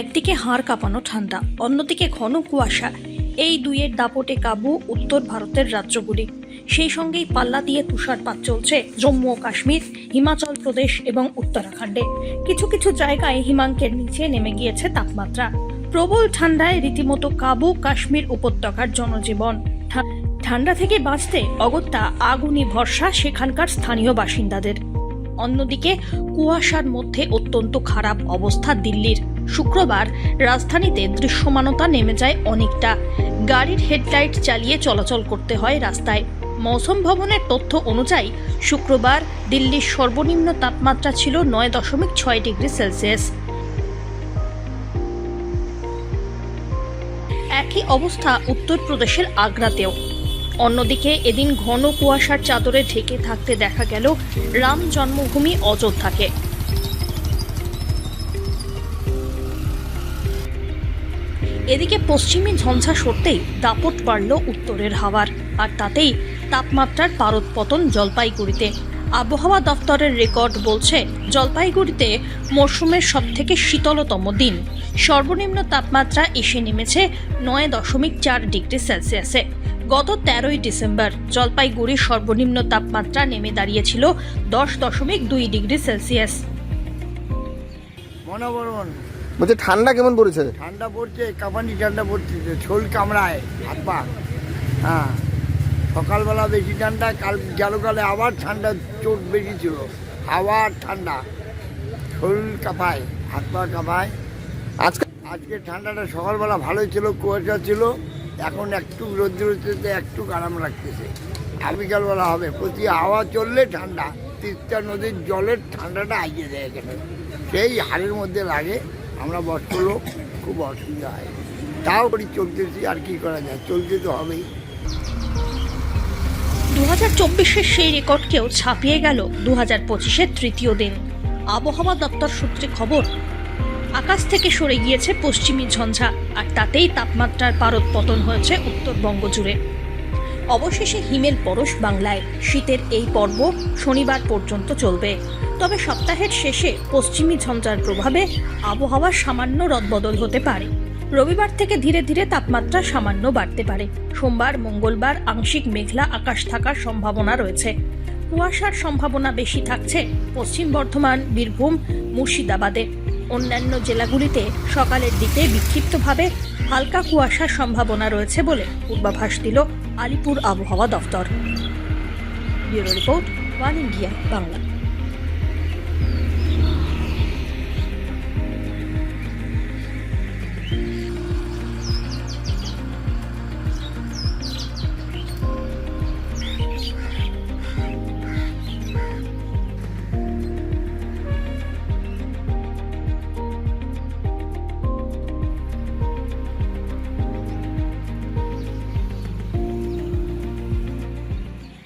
একদিকে হাড় কাঁপানো ঠান্ডা, অন্যদিকে ঘন কুয়াশা। এই দুইয়ের দাপটে কাবু উত্তর ভারতের রাজ্যগুলি। সেই সঙ্গেই পাল্লা দিয়ে তুষারপাত চলছে জম্মু ও কাশ্মীর, হিমাচল প্রদেশ এবং উত্তরাখণ্ডে। কিছু কিছু জায়গায় হিমাঙ্কের নিচে নেমে গিয়েছে তাপমাত্রা। প্রবল ঠান্ডায় রীতিমতো কাবু কাশ্মীর উপত্যকার জনজীবন। ঠান্ডা থেকে বাঁচতে অগত্যা আগুনি ভরসা সেখানকার স্থানীয় বাসিন্দাদের। অন্যদিকে কুয়াশার মধ্যে অত্যন্ত খারাপ অবস্থা দিল্লির। শুক্রবার রাজধানীতে দৃশ্যমানতা নেমে যায় অনেকটা। গাড়ির হেডলাইট চালিয়ে চলাচল করতে হয় রাস্তায়। মৌসুম ভবনের তথ্য অনুযায়ী, শুক্রবার দিল্লির সর্বনিম্ন তাপমাত্রা ছিল নয় দশমিক ছয় ডিগ্রি সেলসিয়াস। একই অবস্থা উত্তরপ্রদেশের আগ্রাতেও। অন্যদিকে এদিন ঘন কুয়াশার চাদরে ঢেকে থাকতে দেখা গেল রাম জন্মভূমি অযোধ্যাকে। এদিকে পশ্চিমী ঝঞ্ঝা সরতেই দাপট বাড়ল উত্তরের হাওয়ার, আর তাতেই তাপমাত্রার পারদপতন জলপাইগুড়িতে। আবহাওয়া দফতরের রেকর্ড বলছে, জলপাইগুড়িতে মরশুমের সবথেকে শীতলতম দিন। সর্বনিম্ন তাপমাত্রা এসে নেমেছে নয় দশমিক চার ডিগ্রি সেলসিয়াসে। গত তেরোই ডিসেম্বর জলপাইগুড়ির সর্বনিম্ন তাপমাত্রা নেমে দাঁড়িয়েছিল দশ দশমিক দুই ডিগ্রি সেলসিয়াস। মনোবরণ। বলছে ঠান্ডা কেমন পড়েছে? ঠান্ডা পড়ছে কাঁপানি ঠান্ডা পড়ছে ছোল কামড়ায় হাত পা। হ্যাঁ। সকালবেলা বেশি ঠান্ডা কাল গেলকালে আবার ঠান্ডা চোট বেশি ছিল। আবার ঠান্ডা। শরীর কাঁপায় হাত পা কাঁপায়। আজকে আজকে ঠান্ডাটা সকালবেলা ভালোই ছিল কুয়াশা ছিল। এখন একটু রোদ্র হচ্ছে একটু আরাম লাগতেছে। আর বিকালবেলা হবে। প্রতি হাওয়া চললে ঠান্ডা। তিস্তা নদীর জলের ঠান্ডাটা আইয়ে দেয় এখানে। সেই হাড়ের মধ্যে লাগে। আমরা বস্ত্র লোক, খুব অসুবিধা হয়। তাও করি চলতেছি, আর কি করা যায়? চলতে তো হবেই। দু হাজার চব্বিশের সেই রেকর্ডকেও ছাপিয়ে গেল দু হাজার পঁচিশের তৃতীয় দিন। আবহাওয়া দপ্তর সূত্রে খবর, আকাশ থেকে সরে গিয়েছে পশ্চিমী ঝঞ্ঝা, আর তাতেই তাপমাত্রার পারদ পতন হয়েছে উত্তরবঙ্গ জুড়ে। অবশেষে হিমেল পরশ বাংলায়। শীতের এই পর্ব শনিবার পর্যন্ত চলবে। তবে সপ্তাহের শেষে পশ্চিমী ঝঞ্ঝার প্রভাবে আবহাওয়া সামান্য রদবদল হতে পারে। রবিবার থেকে ধীরে ধীরে তাপমাত্রা সামান্য বাড়তে পারে। সোমবার, মঙ্গলবার আংশিক মেঘলা আকাশ থাকার সম্ভাবনা রয়েছে। কুয়াশার সম্ভাবনা বেশি থাকছে পশ্চিম বর্ধমান, বীরভূম, মুর্শিদাবাদে। অন্যান্য জেলাগুলিতে সকালের দিকে বিক্ষিপ্তভাবে হালকা কুয়াশার সম্ভাবনা রয়েছে বলে পূর্বাভাস দিল আলিপুর আবহাওয়া দফতর bureau report, One India, Bangla.